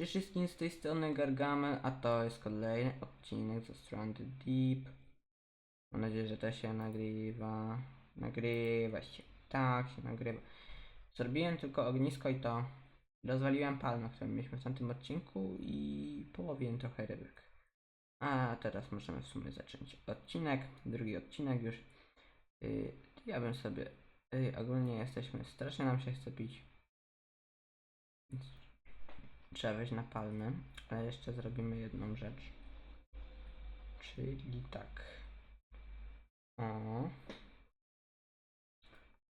Cześć wszystkim z tej strony Gargamel, a to jest kolejny odcinek ze Stranded Deep. Mam nadzieję, że to się nagrywa. Nagrywa się. Tak, się nagrywa. Zrobiłem tylko ognisko i to. Rozwaliłem palmę, którą mieliśmy w tamtym odcinku i połowiłem trochę rybek. A teraz możemy w sumie zacząć odcinek, drugi odcinek już. Yy, ja bym sobie... Yy, ogólnie jesteśmy... Strasznie nam się chce pić. Trzeba wejść na palmy, ale jeszcze zrobimy jedną rzecz. Czyli tak. O.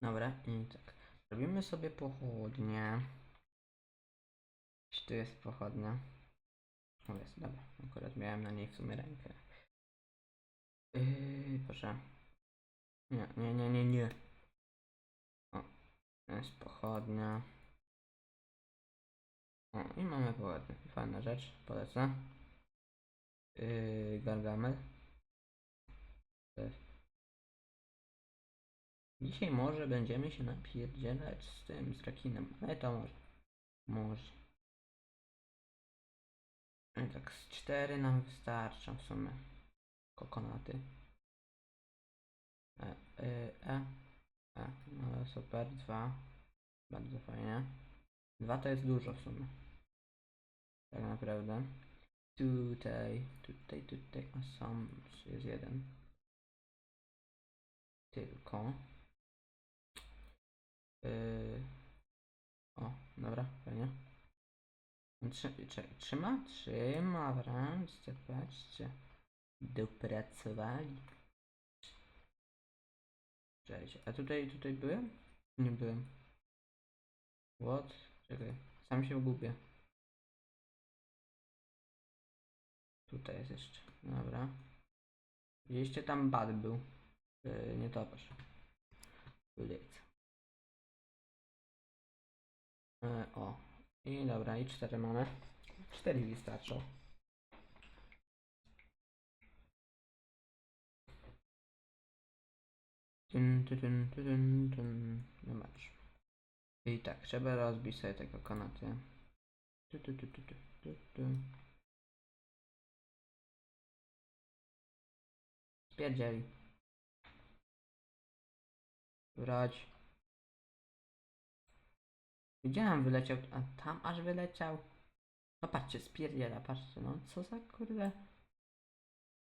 Dobra, i tak. Robimy sobie pochodnie. Czy tu jest pochodnia? O jest, dobra. Akurat miałem na niej w sumie rękę. Yy, proszę. Nie, nie, nie, nie, nie. O, jest pochodnia. O, i mamy poładnie. Fajna rzecz, polecę. Yy, Gargamel. Dzisiaj może będziemy się napierdzielać z tym, z rekinem, ale to może. Może. I tak z cztery nam wystarczą w sumie. Kokonaty. E, e, e. e. No super, dwa. Bardzo fajnie. Dwa to jest dużo w sumie. Tak naprawdę. Tutaj, tutaj, tutaj, a sam jest jeden. Tylko. Yy. O, dobra, fajnie. Trzy, czekaj, trzyma? Trzyma, wręczcie, patrzcie. Dopracowali. Cześć, a tutaj, tutaj byłem? Nie byłem. What? Czekaj, sam się gubię. Tutaj jest jeszcze. Dobra. Widzieliście tam bad był. Yy, nie topasz. Ulica. Yy, o. I dobra, i cztery mamy. Cztery wystarczą. Tyn, tyn, tyn, tyn, tyn. Zobacz. I tak, trzeba rozbić sobie te kokonaty. Tu, tu, tu, tu, tu, tu, tu. Spierdzieli. Wrać. Widziałem, wyleciał, a tam aż wyleciał. No patrzcie, spierdziela, patrzcie, no co za kurde.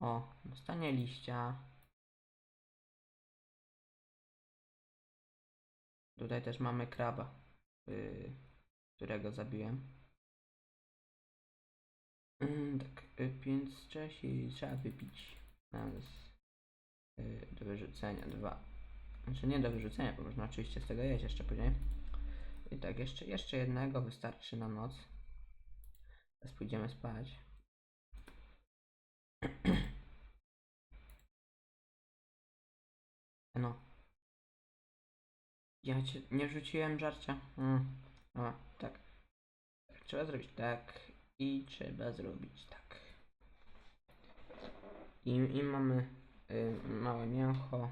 O, dostanie liścia. Tutaj też mamy kraba, yy, którego zabiłem. Yy, tak, więc Czesi trzeba wypić. Raz, yy, do wyrzucenia dwa. Znaczy nie do wyrzucenia, bo można oczywiście z tego jeść jeszcze później. I tak, jeszcze, jeszcze jednego wystarczy na noc. Teraz pójdziemy spać. No. Ja cię nie rzuciłem żarcia. Mm. Tak. Trzeba zrobić tak i trzeba zrobić tak. I, i mamy y, małe mięcho,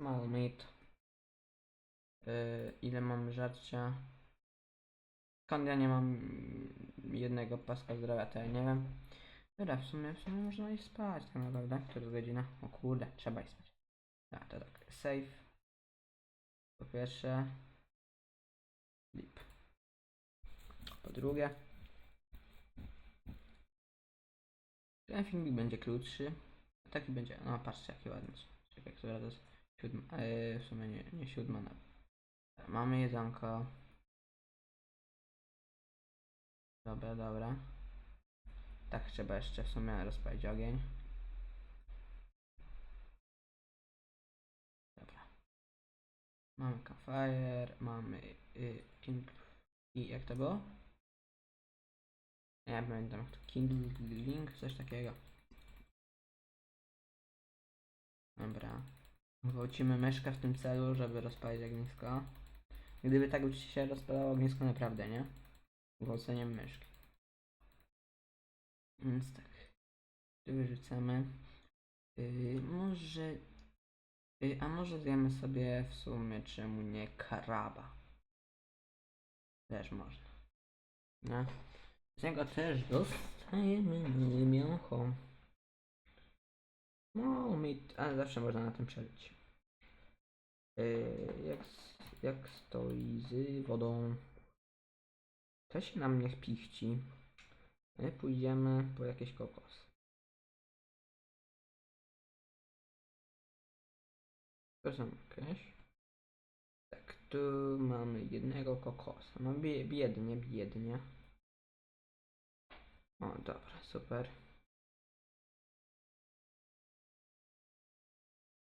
mały meat. Y, ile mamy żarcia? Skąd ja nie mam jednego paska zdrowia, to ja nie wiem. Dobra, w sumie, w sumie można iść spać tak naprawdę. Która godzina? O kurde, trzeba iść spać. Tak, to tak. Save. Po pierwsze, lip. Po drugie, ten filmik będzie krótszy. Taki będzie, no patrzcie jaki ładny. Czekaj, która to jest siódma, e, w sumie nie, nie siódma nawet. Mamy jedzonko. Dobra, dobra. Tak trzeba jeszcze w sumie rozpalić ogień. Mamy campfire, mamy y, king i jak to było? Ja pamiętam jak to kindling, coś takiego. Dobra. Gwałcimy myszkę w tym celu, żeby rozpalić ognisko. Gdyby tak się rozpalało ognisko naprawdę, nie? Gwałceniem myszki. Więc tak. Tu wyrzucamy. Yy, może Y, A może zjemy sobie w sumie czemu nie karaba? Też można. No. Z niego też dostajemy mięcho. No, mi, ale zawsze można na tym przelić. Yy, jak, jak stoi z wodą. To się nam niech pichci. My pójdziemy po jakiś kokos. Są jakieś. Tak, tu mamy jednego kokosa. No bie- biednie, biednie. O, dobra, super.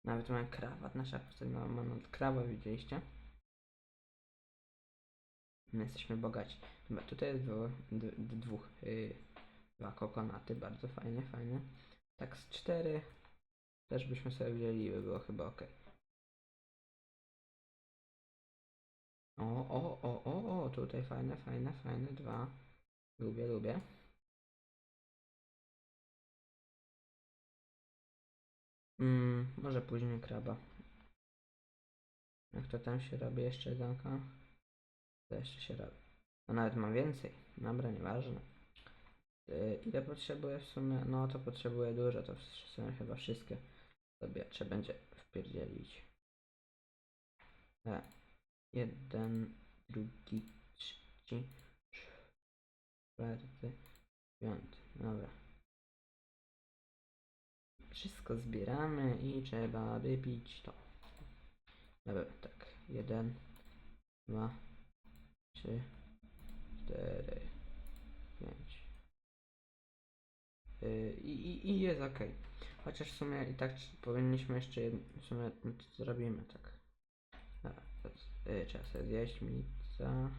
Nawet mamy krawat, nasza postać ma, nawet krawat, widzieliście? My jesteśmy bogaci. Dobra, tutaj jest dwóch, yy, dwa kokonaty, bardzo fajnie, fajnie. Tak z cztery też byśmy sobie wzięli, by było chyba ok. O, o, o, o, o, tutaj fajne, fajne, fajne, dwa. Lubię, lubię. Mm, może później kraba. Jak to tam się robi jeszcze jedzonka? To jeszcze się robi. A nawet mam więcej. Dobra, nieważne. Yy, ile potrzebuję w sumie? No to potrzebuję dużo, to w sumie chyba wszystkie sobie trzeba będzie wpierdzielić. E, jeden, drugi, trzeci, czwarty, piąty. Dobra. Wszystko zbieramy i trzeba wypić to. Dobra, tak. Jeden, dwa, trzy, cztery, pięć. Yy, I, i, jest ok. Chociaż w sumie i tak powinniśmy jeszcze jedno, w sumie zrobimy tak. Dobra, teraz, yy, trzeba sobie zjeść mica.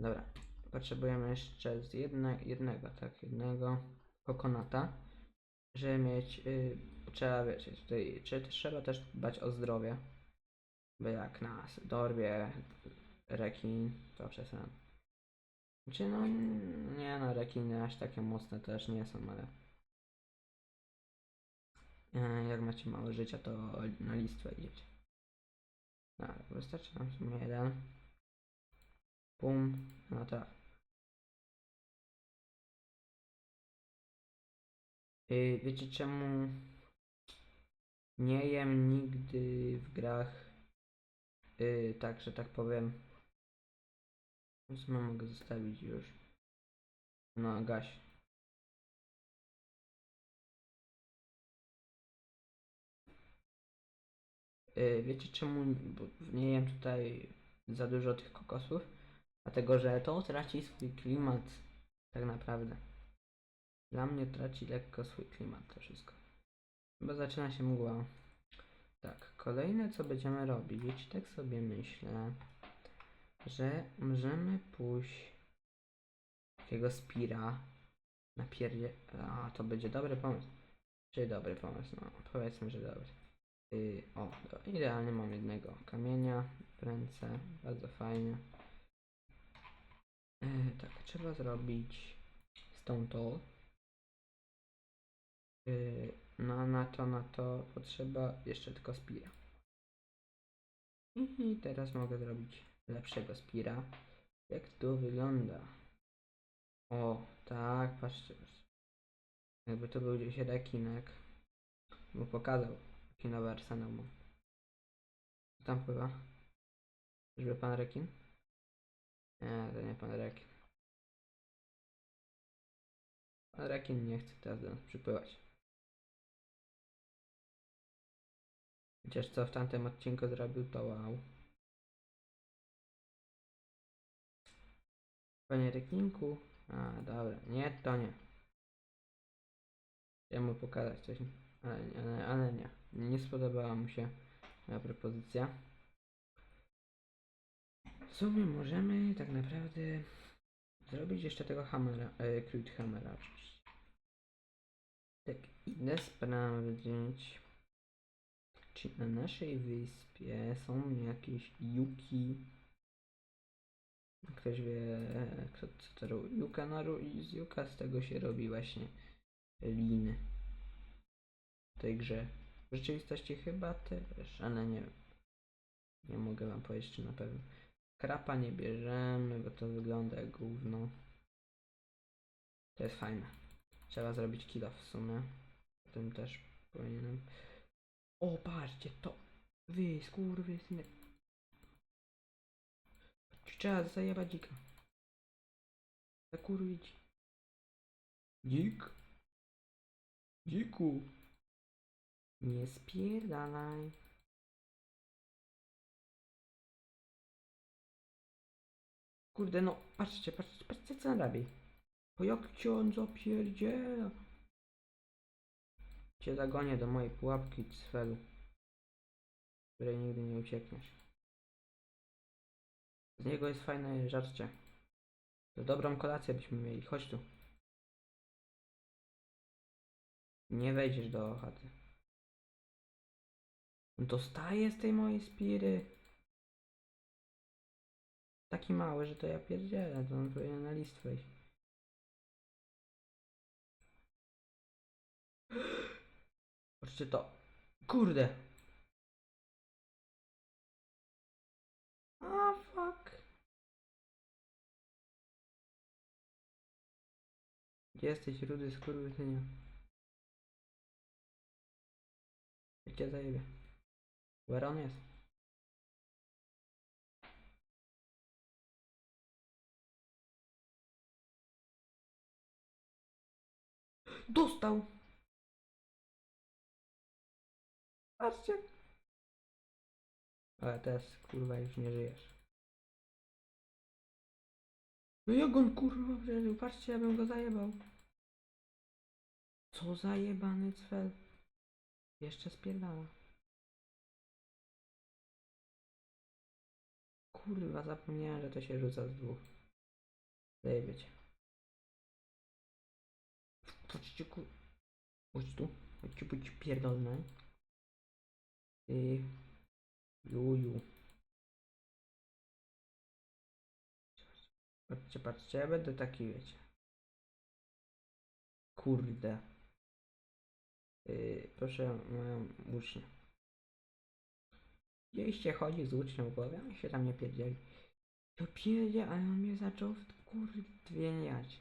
Dobra, potrzebujemy jeszcze z jedne, jednego, tak, jednego kokonata, żeby mieć, yy, trzeba wiecie, tutaj czy, trzeba też dbać o zdrowie, bo jak nas dorwie rekin, to przesadam. Znaczy no, nie no, rekiny aż takie mocne też nie są, ale e, jak macie mało życia, to na listwę idziecie. Dobra, wystarczy nam w sumie jeden. Pum, no tak. Yy, wiecie czemu nie jem nigdy w grach yy, tak, że tak powiem. W sumie mogę zostawić już. No, gaś. Wiecie czemu nie jem tutaj za dużo tych kokosów? Dlatego, że to traci swój klimat tak naprawdę. Dla mnie traci lekko swój klimat to wszystko. Bo zaczyna się mgła. Tak, kolejne co będziemy robić, tak sobie myślę, że możemy pójść takiego spira na pierdzie. A, to będzie dobry pomysł. Czy dobry pomysł? No, powiedzmy, że dobry. O, idealnie mam jednego kamienia w ręce, bardzo fajnie. Yy, tak, trzeba zrobić stone tool. Yy, no na to, na to potrzeba jeszcze tylko spira. I teraz mogę zrobić lepszego spira. Jak to wygląda? O, tak, patrzcie. Jakby to był gdzieś rekinek, bo pokazał, mam. Co tam pływa? Żeby pan rekin? Nie, to nie pan rekin. Pan rekin nie chce teraz do nas przypływać. Chociaż co w tamtym odcinku zrobił, to wow. Panie rekinku? A, dobra. Nie, to nie. Chciałem mu pokazać coś, ale, ale, ale nie. Nie spodobała mu się moja propozycja. W sumie możemy tak naprawdę zrobić jeszcze tego hammera, e, Crude Hammera. Tak, idę sprawdzić, czy na naszej wyspie są jakieś juki. Ktoś wie, kto co to robi. Juka na ru- i z juka z tego się robi właśnie liny. W tej grze. W rzeczywistości chyba też, ale nie. Nie mogę wam powiedzieć czy na pewno. Krapa nie bierzemy, bo to wygląda jak gówno. To jest fajne. Trzeba zrobić killa w sumie. O tym też powinienem. O, patrzcie, to. Wy, skurwysyny. Trzeba zajebać dzika. Zakurwić. Dzik. Dziku. Nie spierdalaj. Kurde, no, patrzcie, patrzcie, patrzcie co on robi. O jak cię on zapierdziela. Cię zagonię do mojej pułapki cfelu, z której nigdy nie uciekniesz. Z niego jest fajne żarcie. To dobrą kolację byśmy mieli. Chodź tu. Nie wejdziesz do chaty. On dostaje z tej mojej spiry. Taki mały, że to ja pierdzielę, to on powinien na list wejść. Patrzcie to. Kurde. A fuck. Gdzie jesteś, rudy skurwysynie? Jak cię zajebie. Where on jest? Dostał! Patrzcie! Ale teraz kurwa już nie żyjesz. No jak on kurwa przeżył? Patrzcie, ja bym go zajebał. Co za jebany cfel. Jeszcze spierdala. Kurwa, zapomniałem, że to się rzuca z dwóch. Zajebiecie. Chodźcie kur... Chodź tu. Chodźcie, bądź pierdolne. Ty... Juju. Patrzcie, patrzcie, ja będę taki, wiecie. Kurde. Yy, proszę moją ucznię. Gdzieście chodzi z ucznią w głowie, on się tam nie pierdzieli. To pierdzie, ale on mnie zaczął kurwieniać.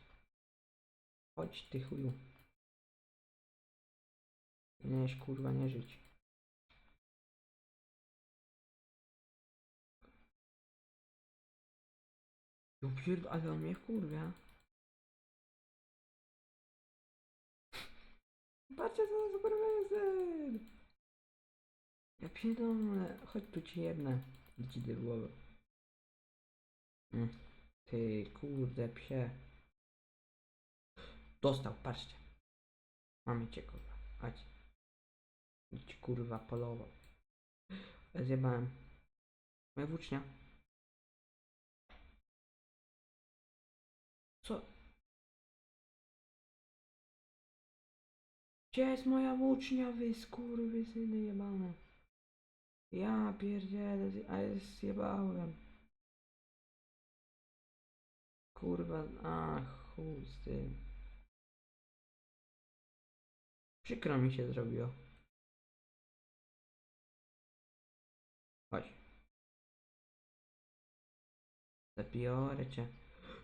Chodź ty chuju. Powinieneś kurwa nie żyć. No pierd... ale on mnie wkurwia. Patrzcie co za superwizyn! Ja pierdolę, chodź tu ci jedne. Dzidy w głowę. Mm. Ty kurde psie. Dostał, patrzcie. Mamy cię kurwa. Chodź. Idź kurwa polował. Zjebałem. Moja włócznia. Co? Gdzie jest moja włócznia, wy skurwysyny jebane? Ja pierdzielę, a ja zjebałem. Kurwa, ach, chuj z tym. Przykro mi się zrobiło. Chodź. Zabiorę cię.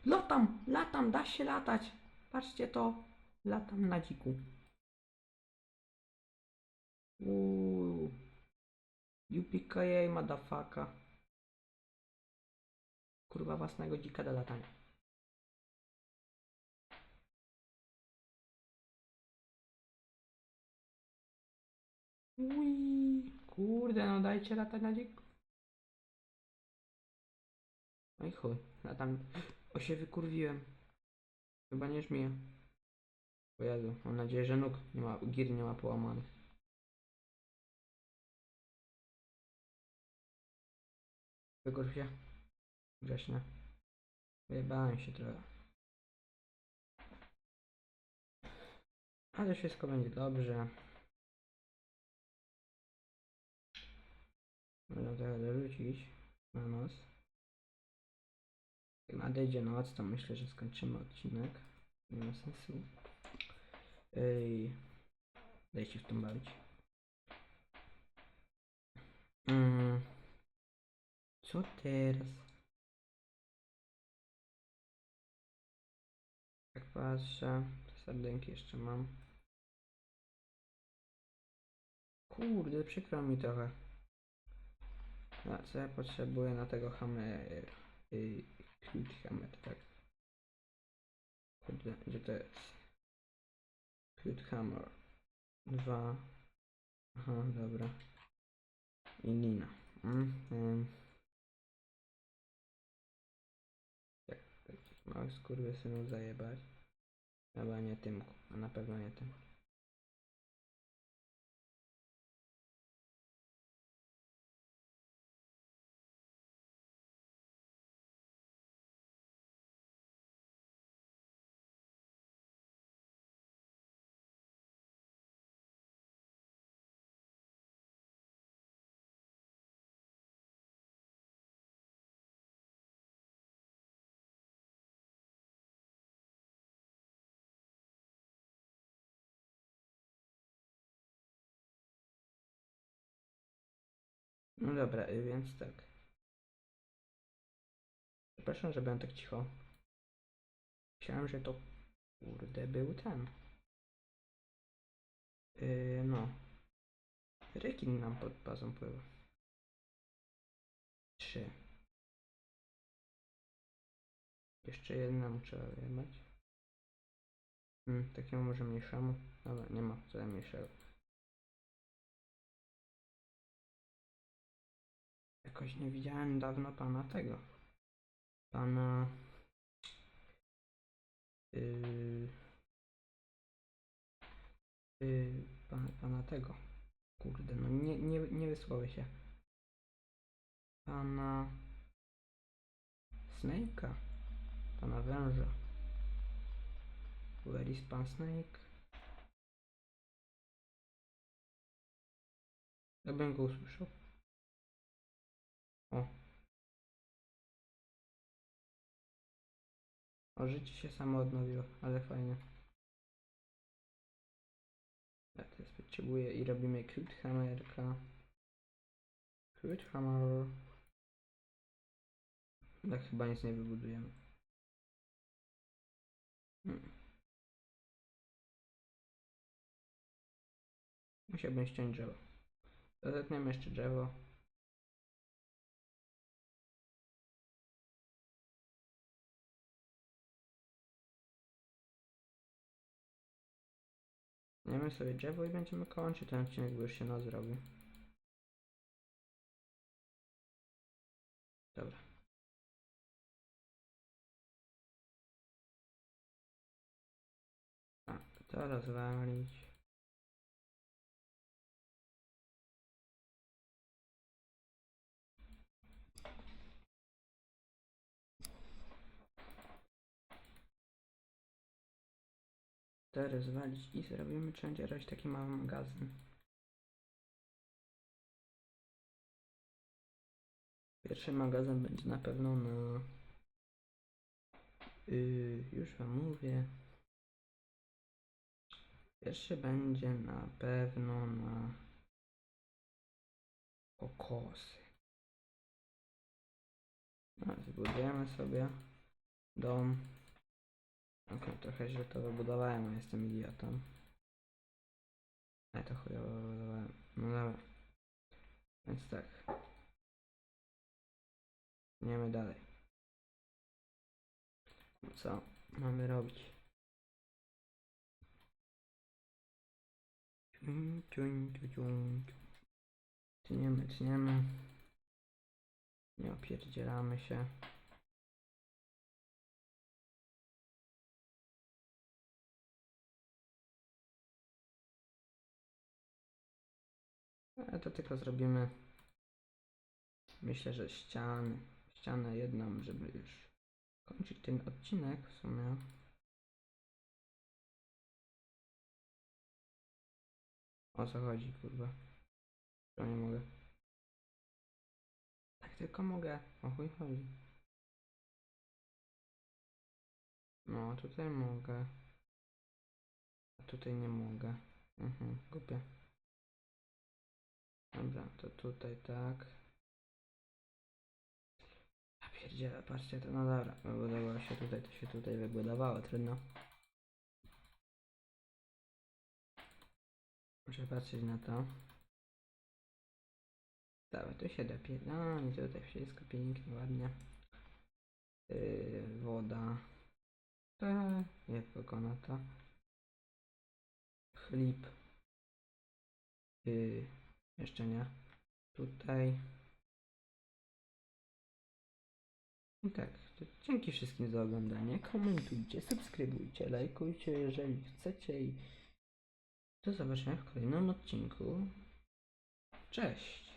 Latam, latam, da się latać. Patrzcie to. Latam na dziku. Uuu. UPKA, madafaka. Kurwa własnego dzika do latania. Ui, kurde, no dajcie latać na dziku. No i chuj, latam. O się wykurwiłem. Chyba nie żmiję. O Jezu, mam nadzieję, że nóg nie ma, gir nie ma połamanych. Wykurw się. Grześnie. Wyjebałem się trochę. Ale wszystko będzie dobrze. Można trochę dorzucić na noc. Jak nadejdzie noc, to myślę, że skończymy odcinek. Nie ma sensu. Ej, daj w tym bawić. Mm. Co teraz? Tak patrzę. Sardynki jeszcze mam. Kurde, przykro mi trochę. A co ja potrzebuję na tego hammer? Yy, hammer, tak. Kurde, gdzie to jest? Klucz hammer. Dwa. Aha, dobra. I lina. Mm. Takich małych skurwysynów zajebać? Chyba nie tym, a na pewno nie tym. No dobra, y, więc tak. Przepraszam, że byłem tak cicho. Myślałem, że to kurde był ten. Yy, no. Rekin nam pod bazą pływa. Trzy. Jeszcze jednemu trzeba jebać. Hmm, takiemu może mniejszemu. Dobra, nie ma co mniejszego. Jakoś nie widziałem dawno pana tego. Pana. Yy, yy, pana, pana tego. Kurde, no nie, nie, nie wysłowy się. Pana. Snake'a. Pana węża. Where is pan Snake? Ja bym go usłyszał. O, życie się samo odnowiło, ale fajnie. Ja teraz potrzebuję i robimy cute hammerka. Cute hammer. Tak chyba nic nie wybudujemy. Hmm. Musiałbym ściąć drzewo. Zetniemy jeszcze drzewo. Tniemy sobie drzewo i będziemy kończyć ten odcinek, bo już się noc zrobi. Dobra. Tak, to rozwalić. To rozwalić i zrobimy wszędzie robić taki mały magazyn. Pierwszy magazyn będzie na pewno na... Yy, już wam mówię. Pierwszy będzie na pewno na kokosy. No, zbudujemy sobie dom. Okej, trochę źle to wybudowałem, jestem idiotą. Ale to chujowo wybudowałem. No dobra. Więc tak. Idziemy dalej. Co mamy robić? Tniemy, tniemy. Nie opierdzielamy się. Ale to tylko zrobimy. Myślę, że ścian, ścianę jedną, żeby już kończyć ten odcinek w sumie. O co chodzi, kurwa? To nie mogę. Tak tylko mogę. O chuj chodzi. No, tutaj mogę. A tutaj nie mogę. Mhm, głupie. Dobra, to tutaj tak. A pierdziele, patrzcie to, no dobra, wybudowało się tutaj, to się tutaj wybudowało, trudno. Muszę patrzeć na to. Dobra, tu się dopierdolamy, tutaj wszystko pięknie, ładnie. Yy, woda. Eee, nie pokona to. Chlip. Yy jeszcze nie. Tutaj. I tak, dzięki wszystkim za oglądanie. Komentujcie, subskrybujcie, lajkujcie, jeżeli chcecie i do zobaczenia w kolejnym odcinku. Cześć!